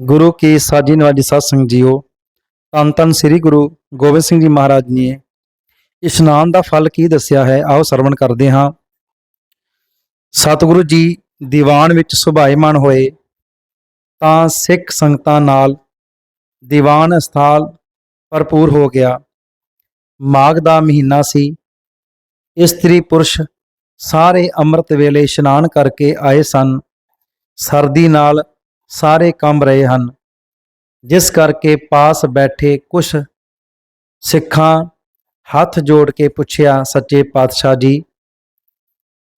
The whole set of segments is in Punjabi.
ਗੁਰੂ ਕੀ ਸਾਜੀ ਨਵਾਜੀ ਸਾਧ ਸੰਗਤ ਜੀਓ। ਧੰਨ ਧੰਨ ਸ੍ਰੀ ਗੁਰੂ ਗੋਬਿੰਦ ਸਿੰਘ ਜੀ ਮਹਾਰਾਜ ਨੇ ਇਸ਼ਨਾਨ ਦਾ ਫਲ ਕੀ ਦੱਸਿਆ ਹੈ, ਆਓ ਸਰਵਣ ਕਰਦੇ ਹਾਂ। ਸਤਿਗੁਰੂ ਜੀ ਦੀਵਾਨ ਵਿੱਚ ਸੁਭਾਏਮਾਨ ਹੋਏ, ਤਾਂ ਸਿੱਖ ਸੰਗਤਾਂ ਨਾਲ ਦੀਵਾਨ ਸਥਾਲ ਭਰਪੂਰ ਹੋ ਗਿਆ। ਮਾਘ ਦਾ ਮਹੀਨਾ ਸੀ। ਇਸਤਰੀ ਪੁਰਸ਼ ਸਾਰੇ ਅੰਮ੍ਰਿਤ ਵੇਲੇ ਇਸ਼ਨਾਨ ਕਰਕੇ ਆਏ ਸਨ। ਸਰਦੀ ਨਾਲ ਸਾਰੇ ਕੰਬ ਰਹੇ ਹਨ। ਜਿਸ ਕਰਕੇ ਪਾਸ ਬੈਠੇ ਕੁਛ ਸਿੱਖਾਂ ਹੱਥ ਜੋੜ ਕੇ ਪੁੱਛਿਆ, ਸੱਚੇ ਪਾਤਸ਼ਾਹ ਜੀ,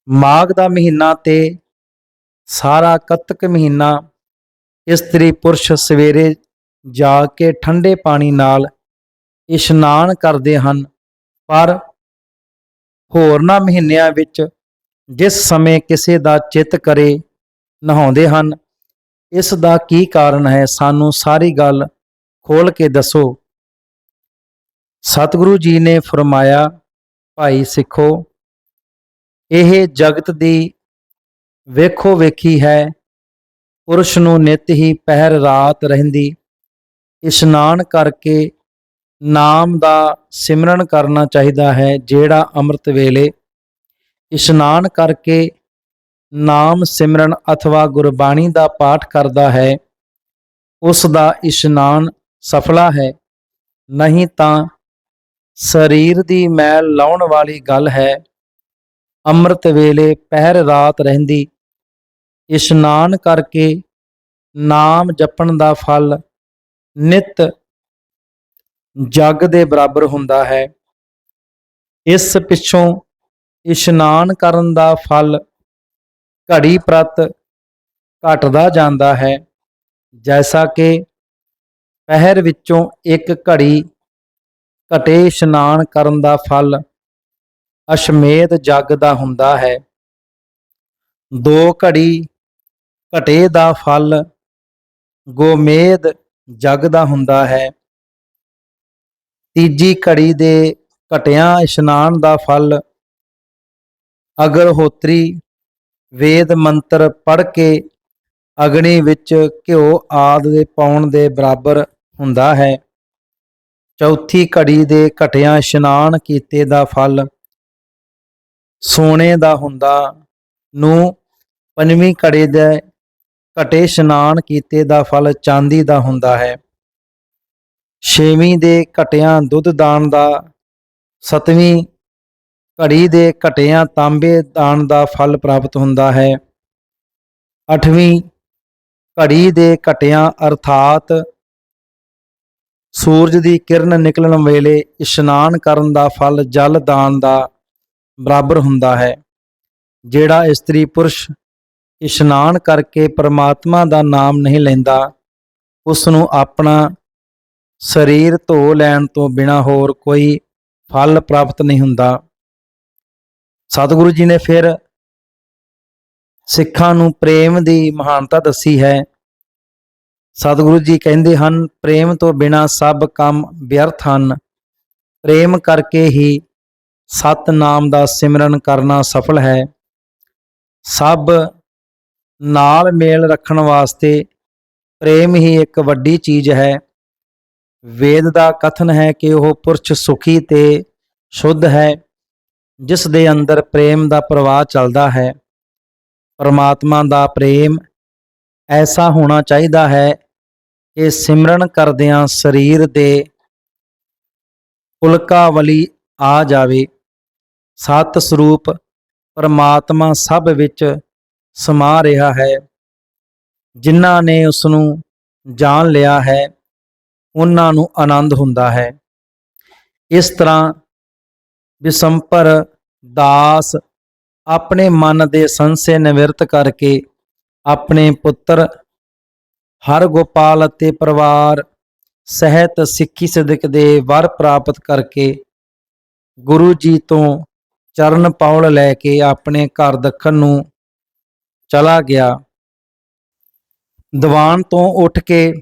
ਮਾਘ ਦਾ ਮਹੀਨਾ ਤੇ ਸਾਰਾ ਕੱਤਕ ਮਹੀਨਾ ਇਸਤਰੀ ਪੁਰਸ਼ ਸਵੇਰੇ ਜਾ ਕੇ ਠੰਡੇ ਪਾਣੀ ਨਾਲ ਇਸ਼ਨਾਨ ਕਰਦੇ ਹਨ, ਪਰ ਹੋਰਨਾਂ ਮਹੀਨਿਆਂ ਵਿੱਚ ਜਿਸ ਸਮੇਂ ਕਿਸੇ ਦਾ ਚਿੱਤ ਕਰੇ, ਨਹਾਉਂਦੇ ਹਨ। ਇਸ ਦਾ ਕੀ ਕਾਰਨ ਹੈ? ਸਾਨੂੰ ਸਾਰੀ ਗੱਲ ਖੋਲ ਕੇ ਦੱਸੋ। ਸਤਿਗੁਰੂ ਜੀ ਨੇ ਫਰਮਾਇਆ, ਭਾਈ ਸਿੱਖੋ, ਇਹ ਜਗਤ ਦੀ ਵੇਖੋ ਵੇਖੀ ਹੈ। ਪੁਰਸ਼ ਨੂੰ ਨਿਤ ਹੀ ਪਹਿਰ ਰਾਤ ਰਹਿੰਦੀ। ਇਸ਼ਨਾਨ ਕਰਕੇ ਨਾਮ ਦਾ ਸਿਮਰਨ ਕਰਨਾ ਚਾਹੀਦਾ ਹੈ ਜਿਹੜਾ ਅੰਮ੍ਰਿਤ ਵੇਲੇ। ਇਸ਼ਨਾਨ ਕਰਕੇ ਨਾਮ ਸਿਮਰਨ ਅਥਵਾ ਗੁਰਬਾਣੀ ਦਾ ਪਾਠ ਕਰਦਾ ਹੈ, ਉਸ ਦਾ ਇਸ਼ਨਾਨ ਸਫਲਾ ਹੈ। ਨਹੀਂ ਤਾਂ ਸਰੀਰ ਦੀ ਮੈਲ ਲਾਉਣ ਵਾਲੀ ਗੱਲ ਹੈ। ਅੰਮ੍ਰਿਤ ਵੇਲੇ ਪਹਿਰ ਰਾਤ ਰਹਿੰਦੀ। ਇਸ਼ਨਾਨ ਕਰਕੇ ਨਾਮ ਜਪਣ ਦਾ ਫਲ ਨਿਤ ਜਗ ਦੇ ਬਰਾਬਰ ਹੁੰਦਾ ਹੈ। ਇਸ ਪਿੱਛੋਂ ਇਸ਼ਨਾਨ ਕਰਨ ਦਾ ਫਲ ਘੜੀ ਪ੍ਰਤ ਘਟਦਾ ਜਾਂਦਾ ਹੈ, ਜੈਸਾ ਕਿ ਪਹਿਰ ਵਿੱਚੋਂ ਇੱਕ ਘੜੀ ਘਟੇ ਇਸ਼ਨਾਨ ਕਰਨ ਦਾ ਫਲ ਅਸ਼ਮੇਧ ਜਗ ਦਾ ਹੁੰਦਾ ਹੈ। ਦੋ ਘੜੀ ਘਟੇ ਦਾ ਫਲ ਗੋਮੇਧ ਜਗ ਦਾ ਹੁੰਦਾ ਹੈ। ਤੀਜੀ ਘੜੀ ਦੇ ਘਟਿਆਂ ਇਸ਼ਨਾਨ ਦਾ ਫਲ ਅਗਰਹੋਤਰੀ ਵੇਦ ਮੰਤਰ ਪੜ੍ਹ ਕੇ ਅਗਨੀ ਵਿੱਚ ਘਿਓ ਆਦ ਦੇ ਪਾਉਣ ਦੇ ਬਰਾਬਰ ਹੁੰਦਾ ਹੈ। ਚੌਥੀ ਘੜੀ ਦੇ ਘਟਿਆਂ ਇਸ਼ਨਾਨ ਕੀਤੇ ਦਾ ਫਲ ਸੋਨੇ ਦਾ ਹੁੰਦਾ। ਨੂੰ ਪੰਜਵੀਂ ਘੜੀ ਦੇ ਘਟੇ ਇਸ਼ਨਾਨ ਕੀਤੇ ਦਾ ਫਲ ਚਾਂਦੀ ਦਾ ਹੁੰਦਾ ਹੈ। ਛੇਵੀਂ ਦੇ ਘਟਿਆਂ ਦੁੱਧ ਦਾਨ ਦਾ। ਸਤਵੀਂ ਘੜੀ ਦੇ ਘਟਿਆਂ ਤਾਂਬੇ ਦਾਨ ਦਾ ਫਲ ਪ੍ਰਾਪਤ ਹੁੰਦਾ ਹੈ। ਅੱਠਵੀਂ ਘੜੀ ਦੇ ਘਟਿਆਂ ਅਰਥਾਤ ਸੂਰਜ ਦੀ ਕਿਰਨ ਨਿਕਲਣ ਵੇਲੇ ਇਸ਼ਨਾਨ ਕਰਨ ਦਾ ਫਲ ਜਲ ਦਾਨ ਦਾ ਬਰਾਬਰ ਹੁੰਦਾ ਹੈ। ਜਿਹੜਾ ਇਸਤਰੀ ਪੁਰਸ਼ ਇਸ਼ਨਾਨ ਕਰਕੇ ਪਰਮਾਤਮਾ ਦਾ ਨਾਮ ਨਹੀਂ ਲੈਂਦਾ ਉਸ ਨੂੰ ਆਪਣਾ ਸਰੀਰ ਧੋ ਲੈਣ ਤੋਂ ਬਿਨਾ ਹੋਰ ਕੋਈ ਫਲ ਪ੍ਰਾਪਤ ਨਹੀਂ ਹੁੰਦਾ। ਸਤਿਗੁਰੂ ਜੀ ਨੇ ਫਿਰ ਸਿੱਖਾਂ ਨੂੰ ਪ੍ਰੇਮ ਦੀ ਮਹਾਨਤਾ ਦੱਸੀ ਹੈ। ਸਤਿਗੁਰੂ ਜੀ ਕਹਿੰਦੇ ਹਨ, ਪ੍ਰੇਮ ਤੋਂ ਬਿਨਾ ਸਭ ਕੰਮ ਵਿਅਰਥ ਹਨ। ਪ੍ਰੇਮ ਕਰਕੇ ਹੀ ਸਤ ਨਾਮ ਦਾ ਸਿਮਰਨ ਕਰਨਾ ਸਫਲ ਹੈ। ਸਭ ਨਾਲ ਮੇਲ ਰੱਖਣ ਵਾਸਤੇ ਪ੍ਰੇਮ ਹੀ ਇੱਕ ਵੱਡੀ ਚੀਜ਼ ਹੈ। ਵੇਦ ਦਾ ਕਥਨ ਹੈ ਕਿ ਉਹ ਪੁਰਸ਼ ਸੁਖੀ ਤੇ ਸ਼ੁੱਧ ਹੈ। ਜਿਸ ਦੇ ਅੰਦਰ ਪ੍ਰੇਮ ਦਾ ਪ੍ਰਵਾਹ ਚੱਲਦਾ ਹੈ, ਪਰਮਾਤਮਾ ਦਾ ਪ੍ਰੇਮ ਐਸਾ ਹੋਣਾ ਚਾਹੀਦਾ ਹੈ ਕਿ ਸਿਮਰਨ ਕਰਦਿਆਂ ਸਰੀਰ ਦੇ ਪੁਲਕਾਵਲੀ ਆ ਜਾਵੇ। ਸਤ ਸਰੂਪ ਪਰਮਾਤਮਾ ਸਭ ਵਿੱਚ ਸਮਾ ਰਿਹਾ ਹੈ। ਜਿਨ੍ਹਾਂ ਨੇ ਉਸ ਨੂੰ ਜਾਣ ਲਿਆ ਹੈ, ਉਹਨਾਂ ਨੂੰ ਆਨੰਦ ਹੁੰਦਾ ਹੈ। ਇਸ ਤਰ੍ਹਾਂ ਵਿਸੰਪਰ ਦਾਸ ਆਪਣੇ ਮਨ ਦੇ ਸੰਸੇ ਨਿਵਰਤ ਕਰਕੇ ਆਪਣੇ ਪੁੱਤਰ ਹਰਗੋਪਾਲ ਅਤੇ ਪਰਿਵਾਰ ਸਹਿਤ ਸਿੱਖੀ ਸਿਦਕ ਦੇ ਵਰ ਪ੍ਰਾਪਤ ਕਰਕੇ ਗੁਰੂ ਜੀ ਤੋਂ ਚਰਨ ਪੌਲ ਲੈ ਕੇ ਆਪਣੇ ਘਰ ਦੱਖਣ ਨੂੰ ਚਲਾ ਗਿਆ। ਦੀਵਾਨ ਤੋਂ ਉੱਠ ਕੇ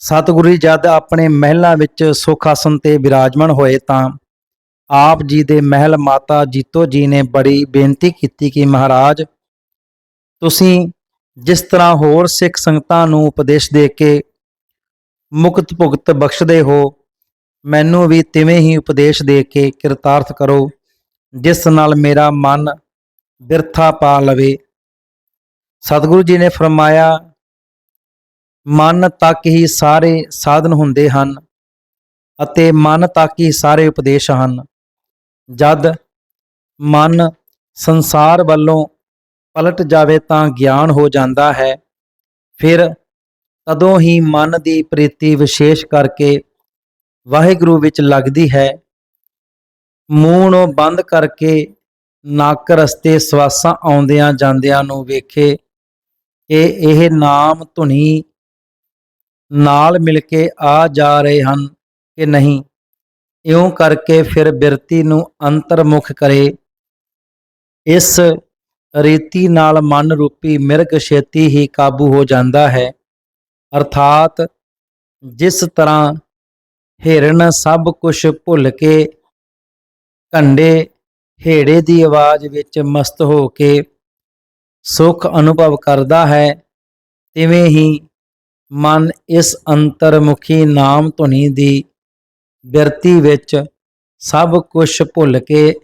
ਸਤਿਗੁਰੂ ਜਦ ਆਪਣੇ ਮਹਿਲਾਂ ਵਿੱਚ ਸੁਖ ਆਸਨ ਤੇ ਬਿਰਾਜਮਾਨ ਹੋਏ ਤਾਂ ਆਪ ਜੀ ਦੇ ਮਹਿਲ ਮਾਤਾ ਜੀਤੋ ਜੀ ਨੇ ਬੜੀ ਬੇਨਤੀ ਕੀਤੀ ਕਿ ਮਹਾਰਾਜ, ਤੁਸੀਂ ਜਿਸ ਤਰ੍ਹਾਂ ਹੋਰ ਸਿੱਖ ਸੰਗਤਾਂ ਨੂੰ ਉਪਦੇਸ਼ ਦੇ ਕੇ ਮੁਕਤ ਭੁਗਤ ਬਖਸ਼ਦੇ ਹੋ, ਮੈਨੂੰ ਵੀ ਤਿਵੇਂ ਹੀ ਉਪਦੇਸ਼ ਦੇ ਕੇ ਕਿਰਤਾਰਥ ਕਰੋ, ਜਿਸ ਨਾਲ ਮੇਰਾ ਮਨ ਬਿਰਥਾ ਪਾ ਲਵੇ। ਸਤਿਗੁਰੂ ਜੀ ਨੇ ਫਰਮਾਇਆ, ਮਨ ਤੱਕ ਹੀ ਸਾਰੇ ਸਾਧਨ ਹੁੰਦੇ ਹਨ ਅਤੇ ਮਨ ਤੱਕ ਹੀ ਸਾਰੇ ਉਪਦੇਸ਼ ਹਨ। ਜਦ ਮਨ ਸੰਸਾਰ ਵੱਲੋਂ ਪਲਟ ਜਾਵੇ ਤਾਂ ਗਿਆਨ ਹੋ ਜਾਂਦਾ ਹੈ। ਫਿਰ ਤਦੋਂ ਹੀ ਮਨ ਦੀ ਪ੍ਰੀਤੀ ਵਿਸ਼ੇਸ਼ ਕਰਕੇ ਵਾਹਿਗੁਰੂ ਵਿੱਚ ਲੱਗਦੀ ਹੈ। ਮੂੰਹ ਨੂੰ ਬੰਦ ਕਰਕੇ ਨੱਕ ਰਸਤੇ ਸਵਾਸਾਂ ਆਉਂਦਿਆਂ ਜਾਂਦਿਆਂ ਨੂੰ ਵੇਖੇ। ਕਿ ਇਹ ਨਾਮ ਧੁਨੀ ਨਾਲ ਮਿਲ ਕੇ ਆ ਜਾ ਰਹੇ ਹਨ ਕਿ ਨਹੀਂ? ਇਉਂ ਕਰਕੇ ਫਿਰ ਬਿਰਤੀ ਨੂੰ ਅੰਤਰਮੁਖ ਕਰੇ। ਇਸ ਰੀਤੀ ਨਾਲ ਮਨ ਰੂਪੀ ਮਿਰਗ ਛੇਤੀ ਹੀ ਕਾਬੂ ਹੋ ਜਾਂਦਾ ਹੈ। ਅਰਥਾਤ ਜਿਸ ਤਰ੍ਹਾਂ ਹਿਰਨ ਸਭ ਕੁਝ ਭੁੱਲ ਕੇ ਕੰਡੇ ਹੇੜੇ ਦੀ ਆਵਾਜ਼ ਵਿੱਚ ਮਸਤ ਹੋ ਕੇ ਸੁਖ ਅਨੁਭਵ ਕਰਦਾ ਹੈ, ਤਿਵੇਂ ਹੀ ਮਨ ਇਸ ਅੰਤਰਮੁਖੀ ਨਾਮ ਧੁਨੀ ਦੀ ਬਿਰਤੀ ਵਿੱਚ ਸਭ ਕੁਝ ਭੁੱਲ ਕੇ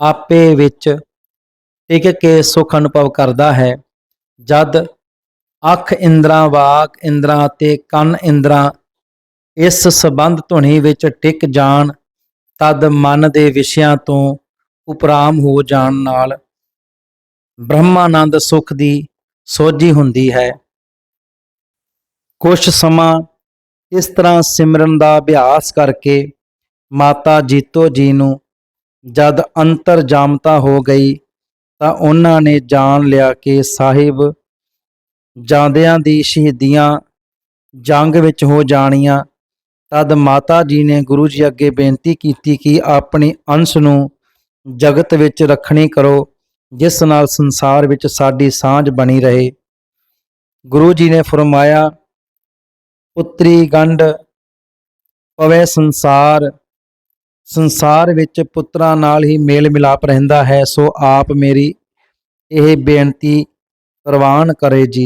ਆਪੇ ਵਿੱਚ ਟਿਕ ਕੇ ਸੁਖ ਅਨੁਭਵ ਕਰਦਾ ਹੈ। ਜਦ ਅੱਖ ਇੰਦਰਾ, ਵਾਕ ਇੰਦਰਾ ਤੇ ਕੰਨ ਇੰਦਰਾ ਇਸ ਸਬੰਧ ਧੁਨੀ ਵਿੱਚ ਟਿਕ ਜਾਣ, ਤਦ ਮਨ ਦੇ ਵਿਸ਼ਿਆਂ ਤੋਂ ਉਪਰਾਮ ਹੋ ਜਾਣ ਨਾਲ ਬ੍ਰਹਮਾਨੰਦ ਸੁਖ ਦੀ ਸੋਝੀ ਹੁੰਦੀ ਹੈ। ਕੁਝ ਸਮਾਂ ਇਸ ਤਰ੍ਹਾਂ ਸਿਮਰਨ ਦਾ ਅਭਿਆਸ ਕਰਕੇ ਮਾਤਾ ਜੀਤੋ ਜੀ ਨੂੰ ਜਦ ਅੰਤਰ ਜਾਮਤਾ ਹੋ ਗਈ ਤਾਂ ਉਹਨਾਂ ਨੇ ਜਾਣ ਲਿਆ ਕਿ ਸਾਹਿਬ ਜਾਂਦਿਆਂ ਦੀ ਸ਼ਹੀਦੀਆਂ ਜੰਗ ਵਿੱਚ ਹੋ ਜਾਣੀਆਂ। ਤਦ ਮਾਤਾ ਜੀ ਨੇ ਗੁਰੂ ਜੀ ਅੱਗੇ ਬੇਨਤੀ ਕੀਤੀ ਕਿ ਆਪਣੀ ਅੰਸ਼ ਨੂੰ ਜਗਤ ਵਿੱਚ ਰੱਖਣੀ ਕਰੋ, ਜਿਸ ਨਾਲ ਸੰਸਾਰ ਵਿੱਚ ਸਾਡੀ ਸਾਂਝ ਬਣੀ ਰਹੇ। ਗੁਰੂ ਜੀ ਨੇ ਫਰਮਾਇਆ ਪੁੱਤਰੀ ਗੰਢ ਪਵੇ ਸੰਸਾਰ ਸੰਸਾਰ ਵਿੱਚ ਪੁੱਤਰਾਂ ਨਾਲ ਹੀ ਮੇਲ ਮਿਲਾਪ ਰਹਿੰਦਾ ਹੈ, ਸੋ ਆਪ ਮੇਰੀ ਇਹ ਬੇਨਤੀ ਪ੍ਰਵਾਨ ਕਰੇ ਜੀ।